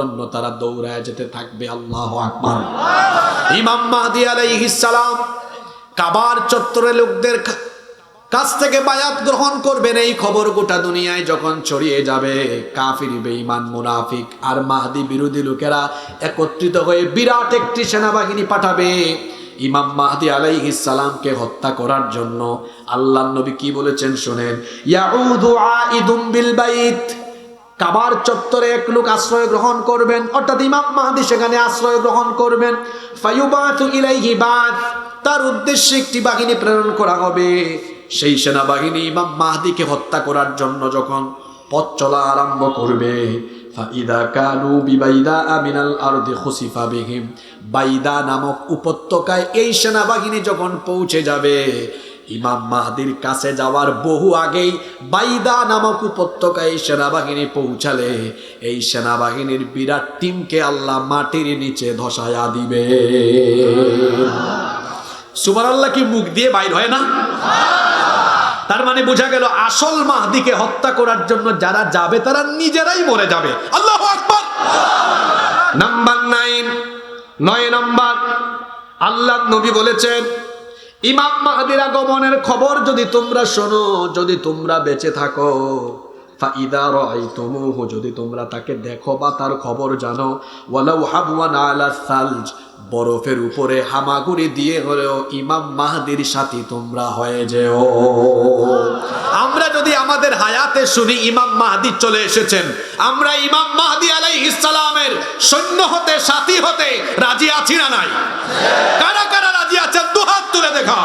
জন্য তারা দৌড়ায় যেতে থাকবে, আল্লাহ আকবার। ইমাম মাহদি আলাইহিস সালাম কাবার চত্বরে লোকদের কাছ থেকে বায়াত গ্রহণ করবেন। এই খবর গোটা দুনিয়ায় যখন ছড়িয়ে যাবে, কাফির, বেঈমান, মুনাফিক আর মাহদি বিরোধী লোকেরা একত্রিত হয়ে বিরাট একটি সেনাবাহিনী পাঠাবে। ইমাম মাহদি আলাইহিস সালামকে হত্যা করার জন্য আল্লাহ নবী কি বলেছেন শোনেন? ইয়াউদু আইদুম বিল বাইত। কাবার চত্বরে এক লোক আশ্রয় গ্রহণ করবেন। অর্থাৎ ইমাম মাহাদি সেখানে আশ্রয় গ্রহণ করবেন। তার উদ্দেশ্যে একটি বাহিনী প্রেরণ করা হবে। সেই সেনাবাহিনী ইমাম মাহদিকে হত্যা করার জন্য যখন পথ চলা আরম্ভ করবে, ফাইদা কানু বাইদা নামক উপত্যকায় এই সেনাবাহিনী যখন পৌঁছে যাবে ইমাম মাহাদির কাছে যাওয়ার বহু আগেই বাইদা নামক উপত্যকায় সেনাবাহিনী পৌঁছালে। এই সেনাবাহিনীর বিরাট টিমকে আল্লাহ মাটির নিচে ধসায়া দিবে। সুমার আল্লাহ কি মুখ দিয়ে বাইর হয় না? তার মানে বোঝা গেল আসল মাহদিকে হত্যা করার জন্য যারা যাবে, তারা নিজেরাই মরে যাবে। আল্লাহ আকবার! নাম্বার নাইন নয় নাম্বার, আল্লাহ নবী বলেছেন ইমাম মাহাদির আগমনের খবর যদি তোমরা শোনো, যদি তোমরা বেঁচে থাকো যদি তোমরা তাকে দেখো বা তার খবর জানো আলা সালজ বরফের উপরে হামাগুড়ি দিয়ে হলেও ইমাম মাহাদির সাথী তোমরা হয়ে যেও। আমরা যদি আমাদের হায়াতে শুনি ইমাম মাহাদি চলে এসেছেন, আমরা ইমাম মাহাদি আলাই সালামের সৈন্য হতে, সাথী হতে রাজি আছি না নাই? কারা কারা রাজি আছেন? দুহাত তুলে দেখা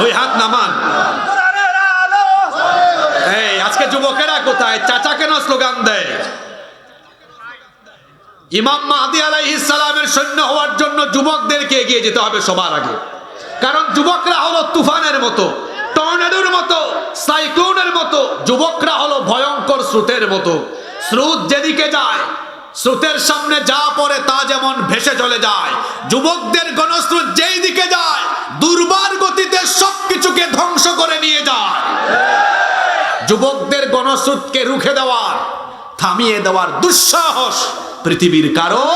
দুই হাত নামান। এই, আজকে যুবকেরা কোথায়? চাচা কেন স্লোগান দেয়? ইমাম মাহদি আলাইহিস সালামের সৈন্য হওয়ার জন্য যুবকদেরকে এগিয়ে যেতে হবে সবার আগে। কারণ যুবকরা হলো তুফানের মতো, টর্নেডোর মতো, সাইক্লোনের মতো। যুবকরা হলো ভয়ঙ্কর স্রোতের মতো। স্রোত যেদিকে যায়, স্রোতের সামনে যা পড়ে তা যেমন ভেসে চলে যায়। যুবকদের গণস্রোত যেই দিকে যায়, দুর্বার গতিতে সবকিছুকে ধ্বংস করে নিয়ে যায়। যুবকদের গণস্রোতকে রুখে দেওয়ার থামিয়ে দেওয়ার দুঃসাহস পৃথিবীর কারও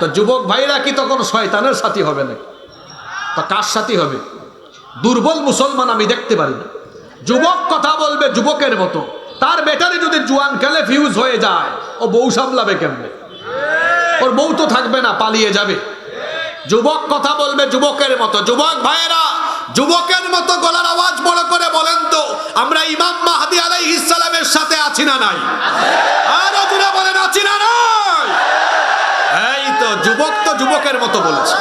তো যুবক ভাইরা কি তখন শয়তানের সাথী হবে না তো কার সাথী হবে? দুর্বল মুসলমান আমি দেখতে পারি না। যুবক কথা বলবে যুবকের মতো। তার বেটারে যদি জুয়ান খেলে ফিউজ হয়ে যায়, ও বউ সামলাবে কেমনে? ওর বউ তো থাকবে না, পালিয়ে যাবে। যুবক কথা বলবে যুবকের মতো। যুবক ভাইয়েরা, যুবকের আমরা ইমাম মাহাদি আলাইহিস সালামের সাথে আছি না নাই? আরও জুড়ে বলেন, আছি না নাই? এই তো যুবক তো যুবকের মতো বলেছে।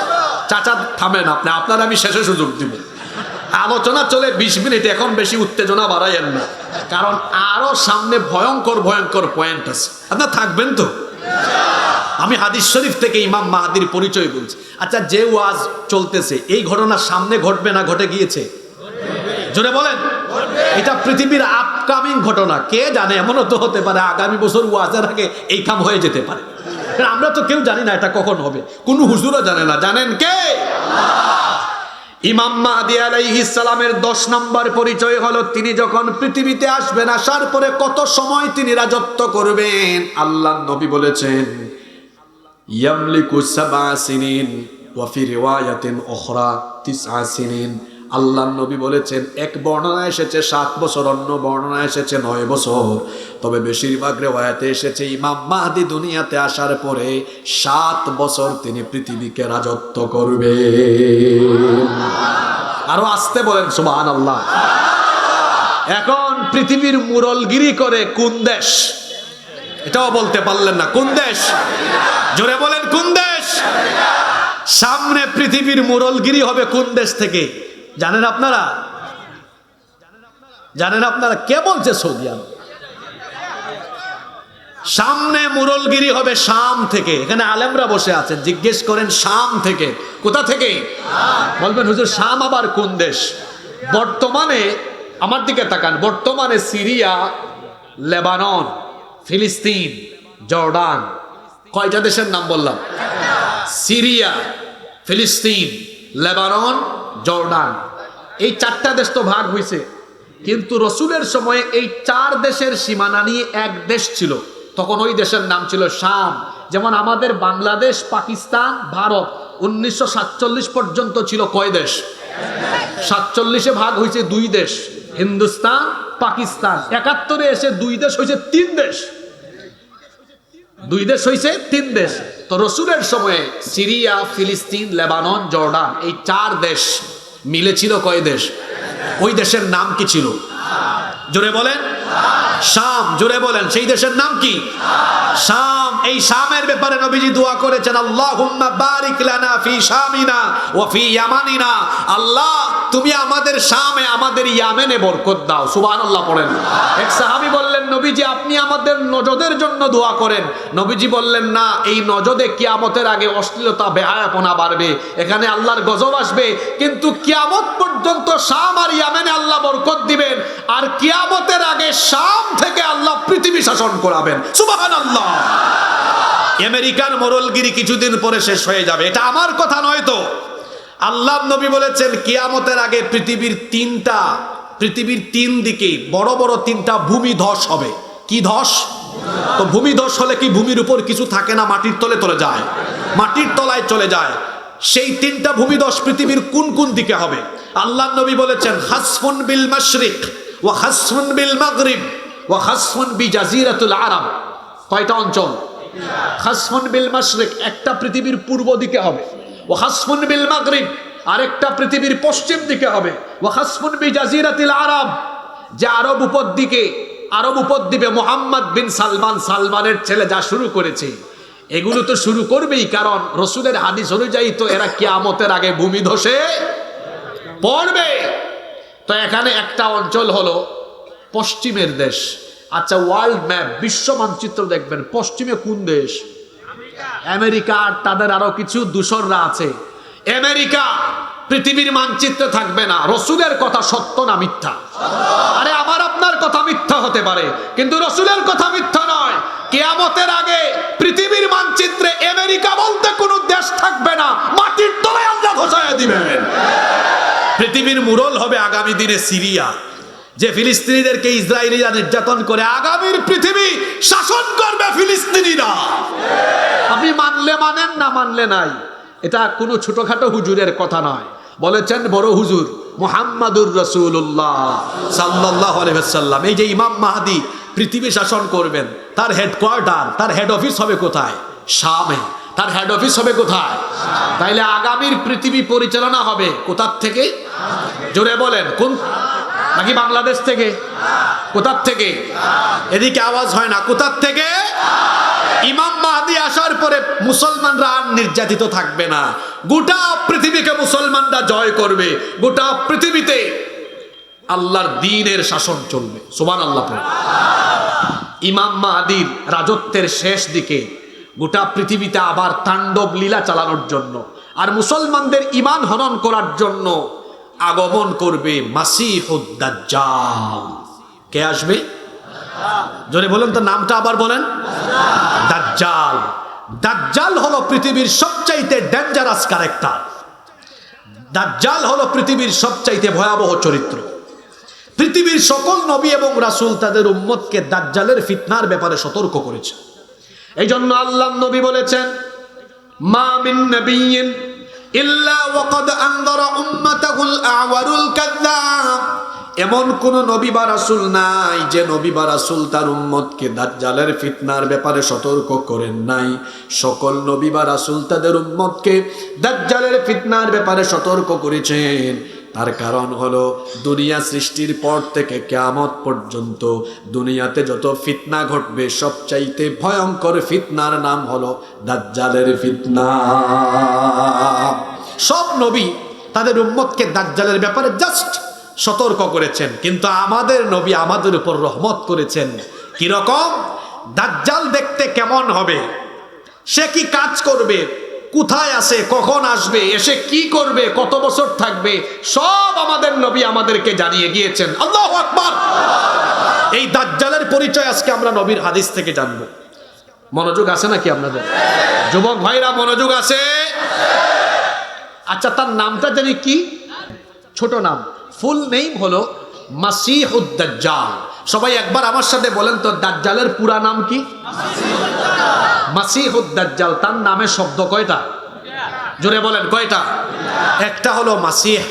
চাচা, থামেন আপনি, আপনার আমি শেষে সুযোগ দিব। আলোচনা চলে বিশ মিনিট, এখন বেশি উত্তেজনা বাড়াইয়েন না। কারণ আরও সামনে ভয়ঙ্কর ভয়ঙ্কর পয়েন্ট আছে। আপনার থাকবেন তো? আমি হাদিস শরীফ থেকে ইমাম মাহাদির পরিচয় বলছি। আচ্ছা যে ওয়াজ চলতেছে, এই ঘটনা সামনে ঘটবে না, ঘটে গিয়েছে? জোরে বলেন। এটা পৃথিবীর আপকামিং ঘটনা। কে জানে, এমনও তো হতে পারে, আগামী বছর ওয়াজের আগে এই কাম হয়ে যেতে পারে। আমরা তো কেউ জানি না এটা কখন হবে। কোনো হুজুরও জানে না। জানেন কে? ইমাম মাহাদি দশ নম্বর পরিচয় হলো, তিনি যখন পৃথিবীতে আসবেন, আসার পরে কত সময় তিনি রাজত্ব করবেন? আল্লাহ নবী বলেছেন, ইয়ামলিকু সাবা সিনিন ওয়া ফি রিওয়ায়াতিন তিসআ সিনিন। আল্লাহ নবী বলেছেন, এক বর্ণনা এসেছে সাত বছর, অন্য বর্ণনা এসেছে নয় বছর। তবে বেশিরভাগ রেওয়ায়াতে এসেছে, ইমাম মাহদি দুনিয়াতে আসার পরে সাত বছর তিনি পৃথিবীকে রাজত্ব করবে আরও আসতে বলেন সুবহান আল্লাহ এখন পৃথিবীর মুরলগিরি করে কোন দেশ? এটাও বলতে পারলেন না, কোন দেশ? জোরে বলেন, কোন দেশ? সামনে পৃথিবীর মুরলগিরি হবে কোন দেশ থেকে? জানেন আপনারা? জানেন আপনারা কে বলছে সৌদি আরব? সামনে মুরলগিরি হবে শাম থেকে। এখানে আলেমরা বসে আছেন। জিজ্ঞেস করেন, শাম থেকে। কোথা থেকে? বলবেন, হুজুর, শাম আবার কোন দেশ? বর্তমানে, আমার দিকে তাকান, বর্তমানে সিরিয়া, লেবানন, ফিলিস্তিন, জর্ডান, কয়টা দেশের নাম বললাম? সিরিয়া, ফিলিস্তিন, লেবানন, জর্ডান। এই চারটা দেশ তো ভাগ হয়েছে কিন্তু রসুলের সময়ে এই চার দেশের সীমানা নিয়ে এক দেশ ছিল। তখন ওই দেশের নাম ছিল শাম। যেমন আমাদের বাংলাদেশ, পাকিস্তান, ভারত, উনিশশো সাতচল্লিশ পর্যন্ত ছিল কয় দেশ? সাতচল্লিশে ভাগ হয়েছে দুই দেশ, হিন্দুস্তান, পাকিস্তান। একাত্তরে এসে দুই দেশ হয়েছে তিন দেশ। দুই দেশ হয়েছে তিন দেশ। তো রসুলের সময়ে সিরিয়া, ফিলিস্তিন, লেবানন, জর্ডান, এই চার দেশ মিলে ছিল কয় দেশ? ওই দেশের নাম কি ছিল? জোরে বলেন। শাম, জোরে বলেন, সেই দেশের নাম কি? শাম, এই শামের ব্যাপারে নবীজি দোয়া করেছেন, আল্লাহুম্মা বারিক লানা ফি শামিনা ওয়া ফি ইয়ামানিনা। আল্লাহ, তুমি আমাদের শামে, আমাদের ইয়ামেনে বরকত দাও। সুবহানাল্লাহ পড়েন। এক সাহাবী বললেন, নবীজি, আপনি আমাদের নজদের জন্য দোয়া করেন। নবীজি বললেন, না, এই নজদে কিয়ামতের আগে অশ্লীলতা, বেহায়াপনা বাড়বে। এখানে আল্লাহর গজব আসবে। কিন্তু কিয়ামত পর্যন্ত শাম আর ইয়ামেনে আল্লাহ বরকত দিবেন। আর কিয়ামতের আগে শাম থেকে আল্লাহ পৃথিবী শাসন করাবেন। সুবাহান আল্লাহ আমেরিকার মোরলগিরি কিছুদিন পরে শেষ হয়ে যাবে। এটা আমার কথা নয় তো। আল্লাহ নবী বলেছেন, কিয়ামতের আগে পৃথিবীর তিনটা, পৃথিবীর তিন দিকে বড় বড় তিনটা ভূমি ধস হবে। কি ধস? তো ভূমি ধস হলে কি ভূমির উপর কিছু থাকে না, মাটির তলে চলে যায়। মাটির তলায় চলে যায়। সেই তিনটা ভূমিধস পৃথিবীর কোন কোন দিকে হবে? আল্লাহ নবী বলেছেন, হাসফুন বিল মাশরিক। ওয়া হাসফুন বিল মাগরিব, ওয়া হাসফুন বি জাজিরাতুল আরব। কয়টা অঞ্চল? হাসফুন বিল মাশরিক, একটা পৃথিবীর পূর্ব দিকে হবে। ও হাসফুন বিল মাগরিব, আরেকটা পৃথিবীর পশ্চিম দিকে হবে। ও হাসফুন বি জাজিরাতিল আরব, যে আরব উপদ্বীপে আরব উপদ্বীপে মোহাম্মদ বিন সালমান সালমানের ছেলে যা শুরু করেছে। এগুলো তো শুরু করবেই, কারণ রসুলের হাদিস অনুযায়ী তো এরা কিয়ামতের আগে ভূমি ধসে পড়বে। তো এখানে একটা অঞ্চল হলো পশ্চিমের দেশ। আচ্ছা ওয়ার্ল্ড ম্যাপ বিশ্ব মানচিত্র দেখবেন। পশ্চিমে কোন দেশ? আমেরিকা। আর তাদের আরও কিছু দূষররা আছে। আমেরিকা পৃথিবীর মানচিত্রে থাকবে না। রসুলের কথা সত্য না মিথ্যা? আরে আমার আপনার কথা মিথ্যা হতে পারে কিন্তু রসুলের কথা মিথ্যা নয়। কেয়ামতের আগে পৃথিবীর মানচিত্রে আমেরিকা বলতে কোনো দেশ থাকবে না। মাটির তলায় আল্লাহ ধসায় দিবেন। পৃথিবীর মুরল হবে আগামী দিনে সিরিয়া। যে ফিলিস্তিনিদেরকে ইসরায়েলিরা নির্যাতন করে আগামীর পৃথিবী শাসন করবে ফিলিস্তিনিরা। আপনি মানলে মানেন না মানলে নাই। এটা কোনো ছোটখাটো হুজুরের কথা নয়। বলেছেন বড় হুজুর, মোহাম্মদুর রসুল্লাহ সাল্লাহ আলহাম এই যে ইমাম মাহাদি পৃথিবী শাসন করবেন, তার হেডকোয়ার্টার তার হেড অফিস হবে কোথায়? শামে। তার হেড অফিস হবে কোথায়? তাইলে আগামীর পৃথিবী পরিচালনা হবে কোথার থেকে? জোরে বলেন, কোন নাকি বাংলাদেশ থেকে? কোথার থেকে? এদিকে আওয়াজ হয় না, কোথার থেকে? ইমাম মাহাদি আসার পরে মুসলমানরা আর নির্যাতিত থাকবে না। গোটা পৃথিবীকে মুসলমানরা জয় করবে। গোটা পৃথিবীতে আল্লাহর দিনের শাসন চলবে। সোমান আল্লাহ ইমাম মাহাদির রাজত্বের শেষ দিকে গোটা পৃথিবীতে আবার তাণ্ডব লীলা চালানোর জন্য আর মুসলমানদের ইমান হনন করার জন্য আগমন করবে মাসিহুদ্দাজ্জাল কে আসবে? জোরে বলেন তো নামটা আবার বলেন। দাজ্জাল। দাজ্জাল হলো পৃথিবীর সবচাইতে ডেঞ্জারাস ক্যারেক্টার দাজ্জাল হলো পৃথিবীর সবচাইতে ভয়াবহ চরিত্র। পৃথিবীর সকল নবী এবং রাসূল তাদের উম্মতকে দাজ্জালের ফিতনার ব্যাপারে সতর্ক করেছে। এই জন্য আল্লাহ নবী বলেছেন, মা মিন নবিয়্যিন এমন কোন নবী বা রাসূল নাই যে নবী বা রাসূল তার উম্মতকে দাজ্জালের ফিতনার ব্যাপারে সতর্ক করেন নাই। সকল নবী বা রাসূল তাদের উম্মতকে দাজ্জালের ফিতনার ব্যাপারে সতর্ক করেছেন। তার কারণ হলো, দুনিয়া সৃষ্টির পর থেকে কেয়ামত পর্যন্ত দুনিয়াতে যত ফিতনা ঘটবে, সবচাইতে ভয়ঙ্কর ফিতনার নাম হলো দাজ্জালের ফিতনা। সব নবী তাদের উম্মতকে দাজ্জালের ব্যাপারে জাস্ট সতর্ক করেছেন, কিন্তু আমাদের নবী আমাদের উপর রহমত করেছেন। কীরকম? দাজ্জাল দেখতে কেমন হবে? সে কি কাজ করবে? কোথায় আছে, কখন আসবে, এসে কি করবে, কত বছর থাকবে, সব আমাদের নবী আমাদেরকে জানিয়ে গিয়েছেন। আল্লাহ আকবার! এই দাজ্জালের পরিচয় আজকে আমরা নবীর হাদিস থেকে জানব। মনোযোগ আছে নাকি আপনাদের? যুবক ভাইরা, মনোযোগ আছে? আচ্ছা তার নামটা জানি কি? ছোট নাম। ফুল নেম হলো মাসিহুদ্দাজ্জাল সবাই একবার আমার সাথে বলেন তো, দাজ্জালের পুরা নাম কি? মাসিহুদ্দাজ্জাল, তার নামে শব্দ কয়টা? জোরে বলেন, কয়টা? একটা হলো মাসিহ,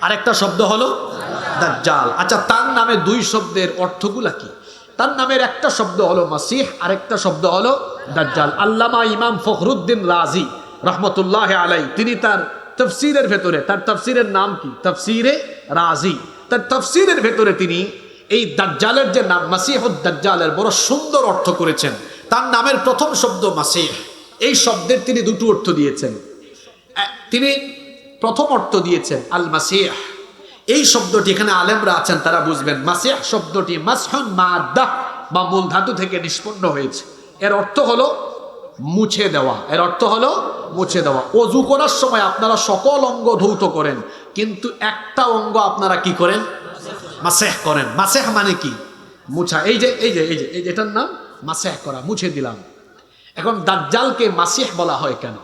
আরেকটা শব্দ হলো দাজ্জাল। আচ্ছা তার নামে দুই শব্দের অর্থগুলা কি? তার নামের একটা শব্দ হলো মাসিহ, আরেকটা শব্দ হলো দাজ্জাল। আল্লামা ইমাম ফখরুদ্দিন রাজি রহমতুল্লাহ আলাই তিনি তার তফসিরের ভেতরে, তার তফসিরের নাম কি? তফসিরে রাজি। তার তফসিরের ভেতরে তিনি এই দাজ্জালের যে নাম, মাসিহুদ দাজ্জালের বড় সুন্দর অর্থ করেছেন। তার নামের প্রথম শব্দ মাসিহ। এই শব্দের তিনি দুটো অর্থ দিয়েছেন। তিনি প্রথম অর্থ দিয়েছেন, আল মাসিহ। এই শব্দটি এখানে আলেমরা আছেন, তারা বুঝবেন। মাসিহ শব্দটি মাসহুন মাদ্দা বা মূল ধাতু থেকে নিষ্পন্ন হয়েছে। এর অর্থ হলো মুছে দেওয়া। এর অর্থ হলো মুছে দেওয়া। অজু করার সময় আপনারা সকল অঙ্গ ধৌত করেন, কিন্তু একটা অঙ্গ আপনারা কি করেন? মাসেহ করেন। মাসেহ মানে কি? মুছা। এই যে এই যে এই যে, এই এটার নাম মাসেহ করা। মুছে দিলাম। এখন দাজ্জালকে মাসিহ বলা হয় কেন?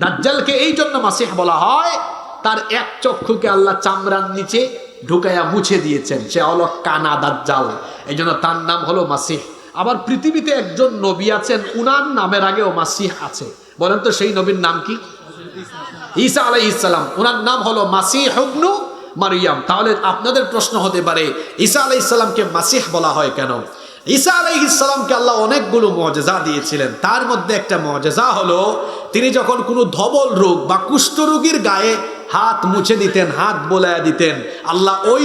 দাজ্জালকে এই জন্য মাসিহ বলা হয়, তার এক চক্ষুকে আল্লাহ চামড়ার নিচে ঢুকাইয়া মুছে দিয়েছেন। সে হলো কানা দাজ্জাল। এই জন্য তার নাম হলো মাসিহ। আবার পৃথিবীতে একজন নবী আছেন, উনার নামের আগেও মাসিহ আছে। বলেন তো সেই নবীর নাম কি? ঈসা আলাই ইসলাম ওনার নাম হলো মাসিহ হুবনু মারিয়াম, তাহলে আপনাদের প্রশ্ন হতে পারে, ঈসা আলাই ইসলামকে মাসিহ বলা হয় কেন? ঈসা আলাই ইসলামকে আল্লাহ অনেকগুলো মজেজা দিয়েছিলেন। তার মধ্যে একটা মজেজা হলো, তিনি যখন কোনো ধবল রোগ বা কুষ্ঠরোগীর গায়ে হাত মুছে দিতেন, হাত বোলায়া দিতেন, আল্লাহ ওই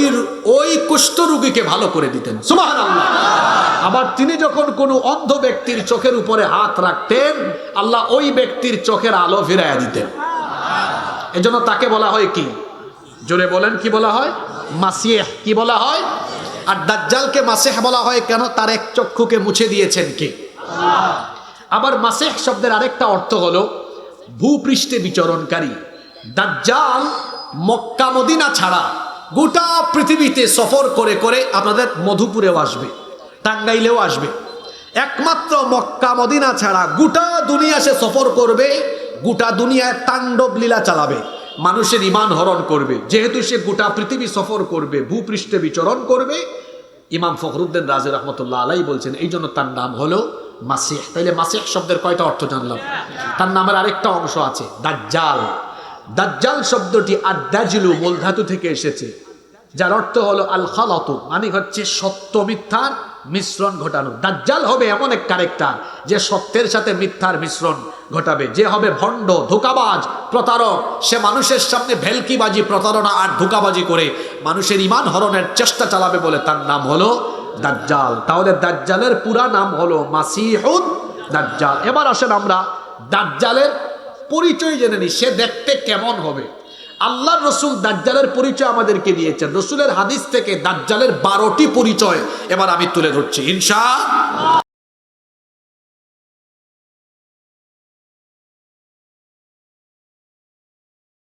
ওই কুষ্ঠরোগীকে ভালো করে দিতেন। সুবাহান আল্লাহ আবার তিনি যখন কোনো অন্ধ ব্যক্তির চোখের উপরে হাত রাখতেন, আল্লাহ ওই ব্যক্তির চোখের আলো ফিরাইয়া দিতেন। এজন্য তাকে বলা হয় কি? জোরে বলেন, কি বলা হয়? মাসিহ, কি বলা হয়? আর দাজ্জালকে মাসেহ বলা হয় কেন? তার এক চক্ষুকে মুছে দিয়েছেন কে? আবার মাসেহ শব্দের আরেকটা অর্থ হলো ভূপৃষ্ঠে বিচরণকারী। দাজ্জাল মক্কা মদিনা ছাড়া গোটা পৃথিবীতে সফর করে করে আপনাদের মধুপুরেও আসবে, টাঙ্গাইলেও আসবে। একমাত্র মক্কা মদিনা ছাড়া গোটা দুনিয়া সে সফর করবে, গোটা দুনিয়ায় তাণ্ডব লীলা চালাবে। মানুষের ইমান হরণ করবে। যেহেতু সে গোটা পৃথিবী সফর করবে, ভূপৃষ্ঠে বিচরণ করবে, ইমাম ফখরুদ্দিন রাজে রহমতুল্লাহ আলাই বলছেন, এই জন্য তার নাম হলো মাসিহ। তাইলে মাসিহ শব্দের কয়টা অর্থ জানলাম? তার নামের আরেকটা অংশ আছে, দাজ্জাল। দাজ্জাল শব্দটি আদাজিলু মূল ধাতু থেকে এসেছে, যার অর্থ হলো আল খালাত মানে হচ্ছে সত্য মিথ্যার মিশ্রণ ঘটানো। দাজ্জাল হবে এমন এক ক্যারেক্টার যে সত্যের সাথে মিথ্যার মিশ্রণ ঘটাবে। যে হবে ভণ্ড, ধোকাবাজ, প্রতারক। সে মানুষের সামনে ভেলকিবাজি, প্রতারণা আর ধোকাবাজি করে মানুষের ইমান হরণের চেষ্টা চালাবে বলে তার নাম হলো দাজ্জাল। তাহলে দাজ্জালের পুরা নাম হলো মাসিহুদ দাজ্জাল। এবার আসেন আমরা দাজ্জালের পরিচয় জেনে নিই। সে দেখতে কেমন হবে? আল্লাহ রসুল দাজ্জালের পরিচয় আমাদেরকে দিয়েছেন। রসুলের হাদিস থেকে দাজ্জালের বারোটি পরিচয় এবার আমি তুলে ধরছি। ইনশা